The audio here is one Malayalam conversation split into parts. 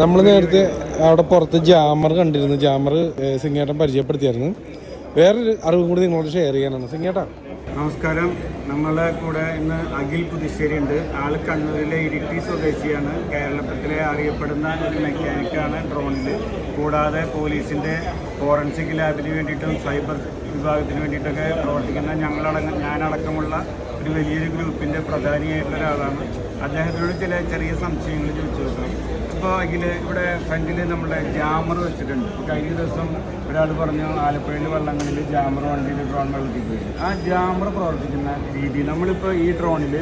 നമ്മൾ നേരത്തെ അവിടെ പുറത്ത് ജാമർ കണ്ടിരുന്നു. ജാമർ സിംഗേട്ടൻ പരിചയപ്പെടുത്തിയായിരുന്നു. വേറൊരു അറിവ് കൂടി നിങ്ങളോട് ഷെയർ ചെയ്യാനാണ്. സിംഗേട്ടാ. നമസ്കാരം. നമ്മളെ കൂടെ ഇന്ന് അഖിൽ പുതുശ്ശേരി ഉണ്ട്. ആൾ കണ്ണൂരിലെ ഇരിട്ടി സ്വദേശിയാണ്. കേരളത്തിലെ അറിയപ്പെടുന്ന ഒരു മെക്കാനിക്കാണ് ഡ്രോണിൽ കൂടാതെ പോലീസിന്റെ ഫോറൻസിക് ലാബിന് വേണ്ടിയിട്ടും സൈബർ വിഭാഗത്തിന് വേണ്ടിയിട്ടൊക്കെ പ്രവർത്തിക്കുന്ന ഞങ്ങളടങ്ങ ഞാനടക്കമുള്ള ഒരു വലിയൊരു ഗ്രൂപ്പിന്റെ പ്രധാനിയായിട്ടുള്ള ഒരാളാണ്. അദ്ദേഹത്തിനോട് ചില ചെറിയ സംശയങ്ങൾ ചോദിച്ചു നോക്കാം. ഇപ്പോൾ ഇതിൽ ഇവിടെ ഫ്രണ്ടിൽ നമ്മുടെ ജാമർ വെച്ചിട്ടുണ്ട്. കഴിഞ്ഞ ദിവസം ഒരാൾ പറഞ്ഞു ആലപ്പുഴയിൽ വള്ളങ്ങളിൽ ജാമർ വണ്ടിയിൽ ഡ്രോൺ പോയി ആ ജാമർ പ്രവർത്തിക്കുന്ന രീതി നമ്മളിപ്പോൾ ഈ ഡ്രോണിൽ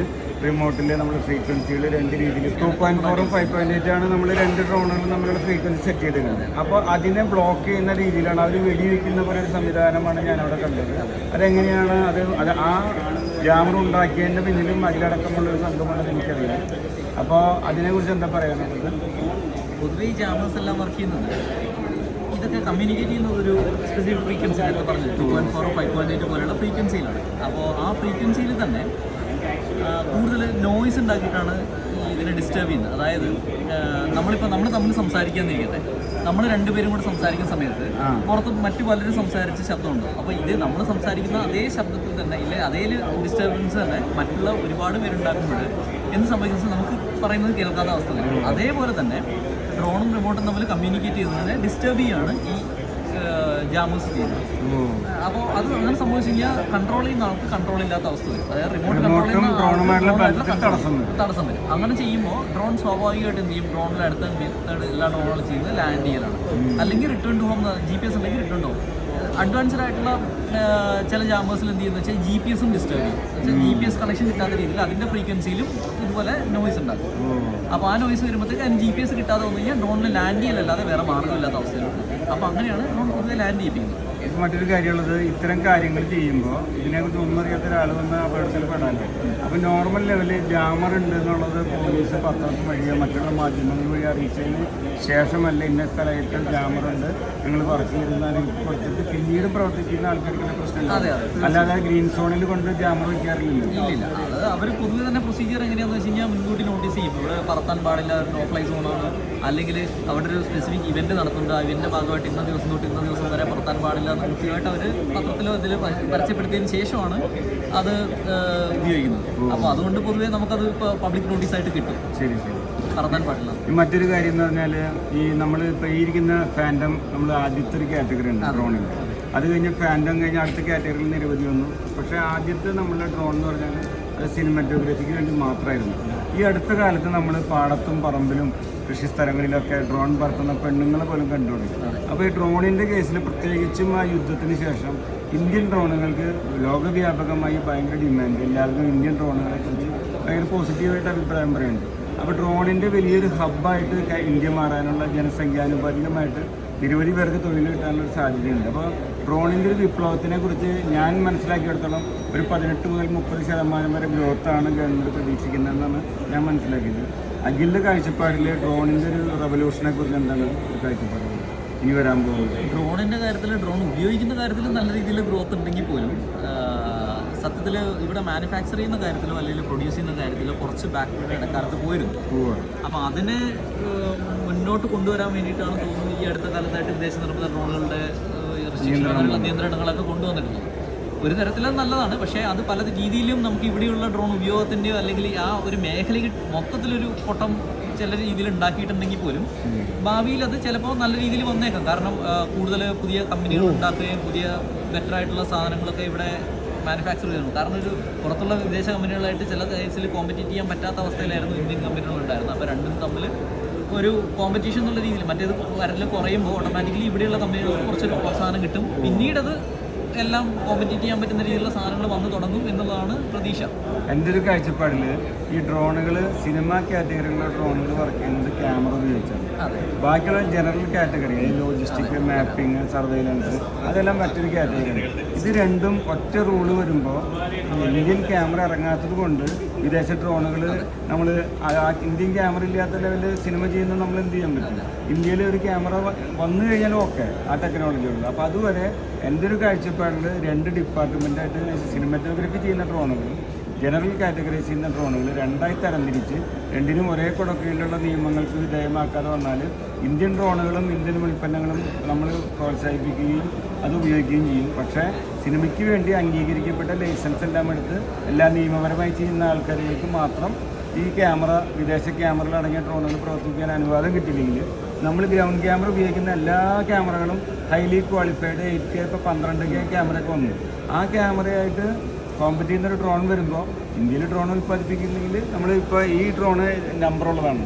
റിമോട്ടിൽ നമ്മൾ ഫ്രീക്വൻസികൾ രണ്ട് രീതിയിൽ ടു പോയിന്റ് ഫോറും ഫൈവ് പോയിന്റ് എയ്റ്റ് ആണ് നമ്മൾ രണ്ട് ഡ്രോണുകളും നമ്മളുടെ ഫ്രീക്വൻസി സെറ്റ് ചെയ്തിരുന്നത് അപ്പോൾ അതിനെ ബ്ലോക്ക് ചെയ്യുന്ന രീതിയിലാണ് അവർ വെടിവെക്കുന്ന പോലെ ഒരു സംവിധാനമാണ് ഞാൻ അവിടെ കണ്ടത്. അതെങ്ങനെയാണ് അത്? അത് ആ ജാമർ ഉണ്ടാക്കിയതിന്റെ പിന്നിലും അതിലടക്കമുള്ള ഒരു സംഘമാണെന്ന് എനിക്കറിയാം അപ്പോൾ അതിനെക്കുറിച്ച് എന്താ പറയാനുള്ളത് പൊതുവെ ഈ ക്യാമറസ് എല്ലാം വർക്ക് ചെയ്യുന്നത് ഇതൊക്കെ കമ്മ്യൂണിക്കേറ്റ് ചെയ്യുന്നത് ഒരു സ്പെസിഫിക് ഫ്രീക്വൻസി നേരത്തെ പറഞ്ഞത് two point four five point eight പോലെയുള്ള ഫ്രീക്വൻസിയിലാണ് അപ്പോൾ ആ ഫ്രീക്വൻസിയിൽ തന്നെ കൂടുതൽ നോയ്സ് ഉണ്ടാക്കിയിട്ടാണ് ഇതിനെ ഡിസ്റ്റർബ് ചെയ്യുന്നത്. അതായത് നമ്മളിപ്പോൾ നമ്മൾ തമ്മിൽ സംസാരിക്കാന്നിരിക്കട്ടെ നമ്മൾ രണ്ടുപേരും കൂടെ സംസാരിക്കുന്ന സമയത്ത് പുറത്ത് മറ്റു പലരും സംസാരിച്ച ശബ്ദമുണ്ട് അപ്പോൾ ഇത് നമ്മൾ സംസാരിക്കുന്ന അതേ ശബ്ദത്തിൽ തന്നെ ഇല്ലേ അതേ ഡിസ്റ്റർബൻസ് തന്നെ മറ്റുള്ള ഒരുപാട് പേരുണ്ടാക്കുമ്പോൾ എന്ത് സംഭവിക്കുന്നത് നമുക്ക് പറയുന്നത് കേൾക്കാത്ത അവസ്ഥ വരും. അതേപോലെ തന്നെ ഡ്രോണും റിമോട്ടും തമ്മിൽ കമ്മ്യൂണിക്കേറ്റ് ചെയ്യുന്നതിനെ ഡിസ്റ്റർബ് ചെയ്യാണ് ഈ ജാമൂസ് ചെയ്യുന്നത് അപ്പോൾ അത് അങ്ങനെ സംഭവിച്ചു കഴിഞ്ഞാൽ കൺട്രോൾ ചെയ്യുന്ന ആൾക്ക് കൺട്രോൾ ഇല്ലാത്ത അവസ്ഥ വരും. അതായത് റിമോട്ട് കൺട്രോൾ ചെയ്യുന്ന തടസ്സം വരും. അങ്ങനെ ചെയ്യുമ്പോൾ ഡ്രോൺ സ്വാഭാവികമായിട്ട് എന്ത് ചെയ്യും? ഡ്രോണിൽ അടുത്ത മെത്തേഡ് എല്ലാ ഡ്രോണുകളും ചെയ്യുന്നത് ലാൻഡ് ചെയ്യലാണ്. അല്ലെങ്കിൽ return to home G P S ഉണ്ടെങ്കിൽ റിട്ടേൺ ടു ഹോം അഡ്വാൻസ്ഡ് ആയിട്ടുള്ള ചില ജാമേഴ്സിൽ എന്ത് ചെയ്യുന്നത് വെച്ചാൽ ജി പി എസും ഡിസ്റ്റർബ് ചെയ്യും. ജി പി എസ് കണക്ഷൻ കിട്ടാത്ത രീതിയിൽ അതിന്റെ ഫ്രീക്വൻസിയിലും ഇതുപോലെ നോയ്സ് ഉണ്ടാക്കും. അപ്പോൾ ആ നോയ്സ് വരുമ്പോഴത്തേക്ക് അതിന് ജി പി എസ് കിട്ടാതെ വന്നു കഴിഞ്ഞാൽ ഡ്രോണിൽ ലാൻഡ് ചെയ്യലല്ലാതെ വേറെ മാർഗമില്ലാത്ത അവസ്ഥയിലുണ്ട് അപ്പോൾ അങ്ങനെയാണ് ഡ്രോൺ പൊതുവെ ലാൻഡ് ചെയ്യിപ്പിക്കുന്നത്. മറ്റൊരു കാര്യമുള്ളത് ഇത്തരം കാര്യങ്ങൾ ചെയ്യുമ്പോൾ ഇതിനെക്കുറിച്ച് ഒന്നും അറിയാത്ത ഒരാൾ വന്ന് അപകടത്തിൽ പെടാനോ അപ്പോൾ നോർമൽ ലെവലിൽ ജാമർ ഉണ്ട് എന്നുള്ളത് പോലീസ് പത്രത്തിൽ വഴിയോ മറ്റുള്ള മാധ്യമങ്ങൾ വഴി അറിയിച്ചതിന് ശേഷമല്ല ഇന്ന സ്ഥലമായിട്ട് ജാമർ ഉണ്ട്. നിങ്ങൾ പറച്ചു ചെയ്തെന്നാണ് കൊടുത്തിട്ട് പിന്നീട് പ്രവർത്തിക്കുന്ന ആൾക്കാർക്ക് പ്രശ്നം അതെ, അതെ. അല്ലാതെ ഗ്രീൻ സോണിൽ കൊണ്ട് ജാമർ വയ്ക്കാറില്ലല്ലോ. അവർ പൊതുവെ തന്നെ പ്രൊസീജിയർ എങ്ങനെയാണെന്ന് വെച്ച് കഴിഞ്ഞാൽ മുൻകൂട്ടി നോട്ടീസ് ചെയ്യും. പറത്താൻ പാടില്ല നോ ഫ്ലൈ സോണാണ് അല്ലെങ്കിൽ അവിടെ ഒരു സ്പെസിഫിക് ഇവന്റ് നടത്തുന്നുണ്ട്. ആ ഇവന്റിന്റെ ഭാഗമായിട്ട് ഇന്ന ദിവസം തൊട്ട് ഇന്ന ദിവസം വരെ പറത്താൻ പാടില്ല എന്ന് കൃത്യമായിട്ട് അവർ പത്രത്തിലോ ഇതിൽ പരസ്യപ്പെടുത്തിയതിന് ശേഷമാണ് അത് ഉപയോഗിക്കുന്നത്. അപ്പോൾ അതുകൊണ്ട് പൊതുവേ നമുക്കത് ഇപ്പോൾ പബ്ലിക് നോട്ടീസ് ആയിട്ട് കിട്ടും. ശരി ശരി. പറത്താൻ പാടില്ല. മറ്റൊരു കാര്യം എന്ന് പറഞ്ഞാൽ ഈ നമ്മൾ ഇപ്പോൾ ഈ ഇരിക്കുന്ന ഫാൻഡം നമ്മൾ ആദ്യത്തെ ഒരു കാറ്റഗറി ഉണ്ട് ഡ്രോണിൽ അത് കഴിഞ്ഞ് ഫാൻഡം കഴിഞ്ഞ് അടുത്ത കാറ്റഗറിയിൽ നിരവധി വന്നു. പക്ഷേ ആദ്യത്തെ നമ്മളുടെ ഡ്രോൺ എന്ന് പറഞ്ഞാൽ സിനിമാറ്റോഗ്രഫിക്ക് വേണ്ടി മാത്രമായിരുന്നു ഈ അടുത്ത കാലത്ത് നമ്മൾ പാടത്തും പറമ്പിലും കൃഷി കൃഷിസ്ഥലങ്ങളിലൊക്കെ ഡ്രോൺ പറത്തുന്ന പെണ്ണുങ്ങളെ പോലും കണ്ടുപിടിക്കും അപ്പോൾ ഈ ഡ്രോണിന്റെ കേസിൽ പ്രത്യേകിച്ചും ആ യുദ്ധത്തിന് ശേഷം ഇന്ത്യൻ ഡ്രോണുകൾക്ക് ലോകവ്യാപകമായി ഭയങ്കര ഡിമാൻഡ് എല്ലാവർക്കും ഇന്ത്യൻ ഡ്രോണുകളെ കുറിച്ച് ഭയങ്കര പോസിറ്റീവായിട്ട് അഭിപ്രായം പറയുന്നുണ്ട്. അപ്പോൾ ഡ്രോണിന്റെ വലിയൊരു ഹബ്ബായിട്ട് ഇന്ത്യ മാറാനുള്ള ജനസംഖ്യാനുപാതികമായിട്ട് നിരവധി പേർക്ക് തൊഴിൽ കിട്ടാനുള്ള സാധ്യതയുണ്ട്. അപ്പോൾ ഡ്രോണിന്റെ ഒരു വിപ്ലവത്തിനെ കുറിച്ച് ഞാൻ മനസ്സിലാക്കിയെടുത്തോളം ഒരു പതിനെട്ട് മുതൽ മുപ്പത് ശതമാനം വരെ ഗ്രോത്താണ് ഗവൺമെന്റ് പ്രതീക്ഷിക്കുന്നതെന്നാണ് ഞാൻ മനസ്സിലാക്കിയത്. അഖിലിന്റെ കാഴ്ചപ്പാടിൽ ഡ്രോണിന്റെ ഒരു റവല്യൂഷനെ കുറിച്ച് എന്താണ് കാഴ്ചപ്പാട്? ഇനി വരാൻ പോകുന്നത്. ഡ്രോണിന്റെ കാര്യത്തിൽ ഡ്രോൺ ഉപയോഗിക്കുന്ന കാര്യത്തിൽ നല്ല രീതിയിൽ ഗ്രോത്ത് ഉണ്ടെങ്കിൽ പോലും സത്യത്തിൽ ഇവിടെ മാനുഫാക്ചർ ചെയ്യുന്ന കാര്യത്തിലോ അല്ലെങ്കിൽ പ്രൊഡ്യൂസ് ചെയ്യുന്ന കാര്യത്തിലോ കുറച്ച് ബാക്ക്വേർഡ് ഇടക്കാലത്ത് പോയിരുന്നു. അപ്പോൾ അതിനെ മുന്നോട്ട് കൊണ്ടുവരാൻ വേണ്ടിയിട്ടാണ് തോന്നുന്നു ഈ അടുത്ത കാലത്തായിട്ട് വിദേശ നിർമ്മിത ഡ്രോണുകളുടെ റെസ്ട്രിക്ഷനുകൾ നിയന്ത്രണങ്ങളൊക്കെ കൊണ്ടുവന്നിട്ടുള്ളത് ഒരു തരത്തിലും നല്ലതാണ്. പക്ഷേ അത് പല രീതിയിലും നമുക്ക് ഇവിടെയുള്ള ഡ്രോൺ ഉപയോഗത്തിന്റെയോ അല്ലെങ്കിൽ ആ ഒരു മേഖലയിൽ മൊത്തത്തിലൊരു പൊട്ടം ചില രീതിയിൽ ഉണ്ടാക്കിയിട്ടുണ്ടെങ്കിൽ പോലും ഭാവിയിൽ അത് ചിലപ്പോൾ നല്ല രീതിയിൽ വന്നേക്കാം. കാരണം കൂടുതൽ പുതിയ കമ്പനികൾ ഉണ്ടാക്കുകയും പുതിയ ബെറ്റർ ആയിട്ടുള്ള സാധനങ്ങളൊക്കെ ഇവിടെ മാനുഫാക്ചർ ചെയ്യുന്നു. കാരണം ഒരു പുറത്തുള്ള വിദേശ കമ്പനികളായിട്ട് ചില കേസിൽ കോമ്പറ്റീറ്റ് ചെയ്യാൻ പറ്റാത്ത അവസ്ഥയിലായിരുന്നു ഇന്ത്യൻ കമ്പനികൾ ഉണ്ടായിരുന്നത് അപ്പോൾ രണ്ടും തമ്മിൽ ഒരു കോമ്പറ്റീഷൻ എന്നുള്ള രീതിയിൽ മറ്റേത് വരൽ കുറയുമ്പോൾ ഓട്ടോമാറ്റിക്കലി ഇവിടെയുള്ള കമ്പനികൾക്ക് കുറച്ചൊരു പ്രോത്സാഹനം കിട്ടും. പിന്നീടത് എല്ലാം കോമ്പറ്റീറ്റ് ചെയ്യാൻ പറ്റുന്ന രീതിയിലുള്ള സാധനങ്ങൾ വന്നു തുടങ്ങും എന്നുള്ളതാണ് പ്രതീക്ഷ. എന്റെ ഒരു കാഴ്ചപ്പാടിൽ ഈ ഡ്രോണുകൾ സിനിമ കാറ്റഗറിയിലുള്ള ഡ്രോണുകൾ വർക്ക് ചെയ്യുന്നത് ക്യാമറ ഉപയോഗിച്ചാണ്. ബാക്കിയുള്ള general category logistic mapping surveillance അതെല്ലാം മറ്റൊരു കാറ്റഗറിയാണ് ഇത് രണ്ടും ഒറ്റ റൂൾ വരുമ്പോൾ ഇന്ത്യൻ ക്യാമറ ഇറങ്ങാത്തത് കൊണ്ട് വിദേശ ഡ്രോണുകൾ നമ്മൾ ഇന്ത്യൻ ക്യാമറ ഇല്ലാത്ത ലെവലിൽ സിനിമ ചെയ്യുന്നത് നമ്മൾ എന്ത് ചെയ്യാൻ പറ്റും? ഇന്ത്യയിൽ ഒരു ക്യാമറ വന്നു കഴിഞ്ഞാൽ ഓക്കെ ആ ടെക്നോളജി ഉള്ളൂ. അപ്പോൾ അതുവരെ എന്റെ ഒരു കാഴ്ചപ്പാടിൽ രണ്ട് ഡിപ്പാർട്ട്മെന്റായിട്ട് സിനിമാറ്റോഗ്രഫി ചെയ്യുന്ന ഡ്രോണുകളും ജനറൽ കാറ്റഗറീസിൽ ചെയ്യുന്ന ഡ്രോണുകൾ രണ്ടായി തരംതിരിച്ച് രണ്ടിനും ഒരേ കുടക്കീഴിലുള്ള നിയമങ്ങൾക്ക് വിധേയമാക്കാതെ വന്നാൽ ഇന്ത്യൻ ഡ്രോണുകളും ഇന്ത്യൻ ഉൽപ്പന്നങ്ങളും നമ്മൾ പ്രോത്സാഹിപ്പിക്കുകയും അത് ഉപയോഗിക്കുകയും ചെയ്യും. പക്ഷേ സിനിമയ്ക്ക് വേണ്ടി അംഗീകരിക്കപ്പെട്ട ലൈസൻസ് എല്ലാം എടുത്ത് എല്ലാ നിയമപരമായി ചെയ്യുന്ന ആൾക്കാരിലേക്ക് മാത്രം ഈ ക്യാമറ വിദേശ ക്യാമറയിൽ അടങ്ങിയ ഡ്രോണുകൾ പ്രവർത്തിക്കാൻ അനുവാദം കിട്ടിയില്ലെങ്കിൽ നമ്മൾ ഗ്രൗണ്ട് ക്യാമറ ഉപയോഗിക്കുന്ന എല്ലാ ക്യാമറകളും ഹൈലി ക്വാളിഫൈഡ് എയ്റ്റ് കെ ഇപ്പോൾ പന്ത്രണ്ട് കെ ക്യാമറയൊക്കെ വന്നു. ആ ക്യാമറയായിട്ട് കോമ്പറ്റ് ചെയ്യുന്ന ഒരു ഡ്രോൺ വരുമ്പോൾ ഇന്ത്യയിൽ ഡ്രോൺ ഉൽപ്പാദിപ്പിക്കുന്നെങ്കിൽ നമ്മൾ ഇപ്പോൾ ഈ ഡ്രോണ് നമ്പർ ഉള്ളതാണ്.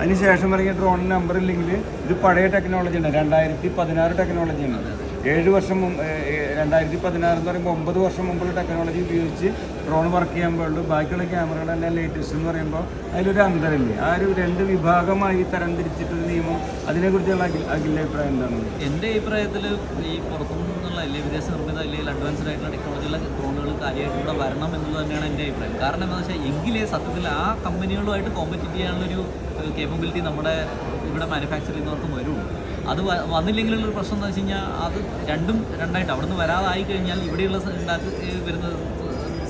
അതിനുശേഷം ഇറങ്ങിയ ഡ്രോണിന് നമ്പർ ഇല്ലെങ്കിൽ ഇത് പഴയ ടെക്നോളജിയാണ് രണ്ടായിരത്തി പതിനാറ് ടെക്നോളജിയാണ് ഏഴ് വർഷം മുമ്പ് രണ്ടായിരത്തി പതിനാറ് എന്ന് പറയുമ്പോൾ ഒമ്പത് വർഷം മുമ്പുള്ള ടെക്നോളജി ഉപയോഗിച്ച് ഡ്രോൺ വർക്ക് ചെയ്യാൻ പാടുള്ളൂ. ബാക്കിയുള്ള ക്യാമറകളെല്ലാം ലേറ്റസ്റ്റ് എന്ന് പറയുമ്പോൾ അതിലൊരു അന്തരമില്ലേ ആ ഒരു രണ്ട് വിഭാഗമായി തരംതിരിച്ചിട്ടൊരു നിയമം അതിനെക്കുറിച്ചുള്ള അഖിലിന്റെ അഭിപ്രായം എന്താണ്? എന്റെ അഭിപ്രായത്തിൽ ഈ പുറത്തുനിന്നുള്ള അല്ലെങ്കിൽ വിദേശ നിർമ്മിത അല്ലെങ്കിൽ അഡ്വാൻസ്ഡ് ആയിട്ടുള്ള ടെക്നോളജിയുള്ള ഡ്രോണുകൾ കാര്യമായിട്ട് ഇവിടെ വരണം എന്നുള്ളത് തന്നെയാണ് എന്റെ അഭിപ്രായം. കാരണം എന്താണെന്ന് വെച്ചാൽ എങ്കിലേ സത്യത്തിൽ ആ കമ്പനികളുമായിട്ട് കോമ്പറ്റ് ചെയ്യാനുള്ളൊരു കേപ്പബിലിറ്റി നമ്മുടെ ഇവിടെ ചെയ്യുന്നവർക്കും വരുള്ളൂ അത് വന്നില്ലെങ്കിലുള്ള പ്രശ്നം എന്താ വെച്ച് കഴിഞ്ഞാൽ അത് രണ്ടും രണ്ടായിട്ട് അവിടുന്ന് വരാതായി കഴിഞ്ഞാൽ ഇവിടെയുള്ള ഉണ്ടാക്കി വരുന്ന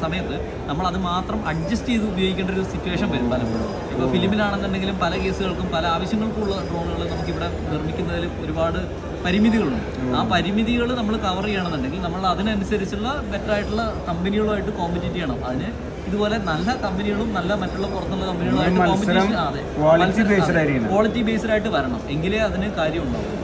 സമയത്ത് നമ്മൾ അത് മാത്രം അഡ്ജസ്റ്റ് ചെയ്ത് ഉപയോഗിക്കേണ്ട ഒരു സിറ്റുവേഷൻ വരും പലപ്പോഴും. ഇപ്പോൾ ഫിലിമിലാണെന്നുണ്ടെങ്കിലും പല കേസുകൾക്കും പല ആവശ്യങ്ങൾക്കുള്ള ഡ്രോണുകൾ നമുക്കിവിടെ നിർമ്മിക്കുന്നതിൽ ഒരുപാട് പരിമിതികളുണ്ട്. ആ പരിമിതികൾ നമ്മൾ കവർ ചെയ്യണമെന്നുണ്ടെങ്കിൽ നമ്മൾ അതിനനുസരിച്ചുള്ള ബെറ്റർ ആയിട്ടുള്ള കമ്പനികളുമായിട്ട് കോമ്പറ്റീറ്റ് ചെയ്യണം. അതിന് ഇതുപോലെ നല്ല കമ്പനികളും നല്ല മറ്റുള്ള പുറത്തുള്ള കമ്പനികളും അതെ ക്വാളിറ്റി ബേസ്ഡ് ആയിട്ട് വരണം. എങ്കിലേ അതിന് കാര്യം ഉണ്ടാവും.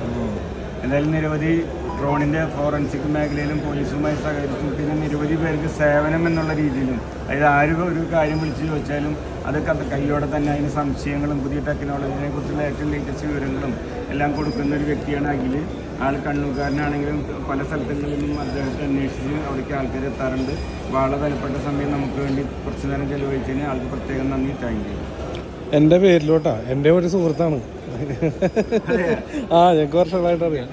എന്തായാലും നിരവധി ഡ്രോണിന്റെ ഫോറൻസിക് മേഖലയിലും പോലീസുമായി സഹകരിച്ചുകൊണ്ടിരുന്ന നിരവധി പേർക്ക് സേവനം എന്നുള്ള രീതിയിലും അതായത് ആരും ഒരു കാര്യം വിളിച്ചു ചോദിച്ചാലും അത് ക- കയ്യോടെ തന്നെ അതിന് സംശയങ്ങളും പുതിയ ടെക്നോളജിനെ കുറിച്ചുള്ള ഏറ്റവും ലേറ്റസ്റ്റ് വിവരങ്ങളും എല്ലാം കൊടുക്കുന്ന ഒരു വ്യക്തിയാണ് അഖിൽ ആൾ കണ്ണൂർക്കാരനാണെങ്കിലും പല സ്ഥലത്തുകളിൽ നിന്നും അദ്ദേഹത്തെ അന്വേഷിച്ച് അവിടേക്ക് ആൾക്കാർ എത്താറുണ്ട്. വളരെ തലപ്പെട്ട സമയം നമുക്ക് വേണ്ടി കുറച്ച് നേരം ചെലവഴിച്ചതിന് ആൾക്ക് പ്രത്യേകം നന്ദി. താങ്ക് യു എന്റെ പേരിലോട്ടാ? എന്റെ ഒരു സുഹൃത്താണ്. ആ ഞങ്ങൾക്ക് വർഷങ്ങളായിട്ട് അറിയാം.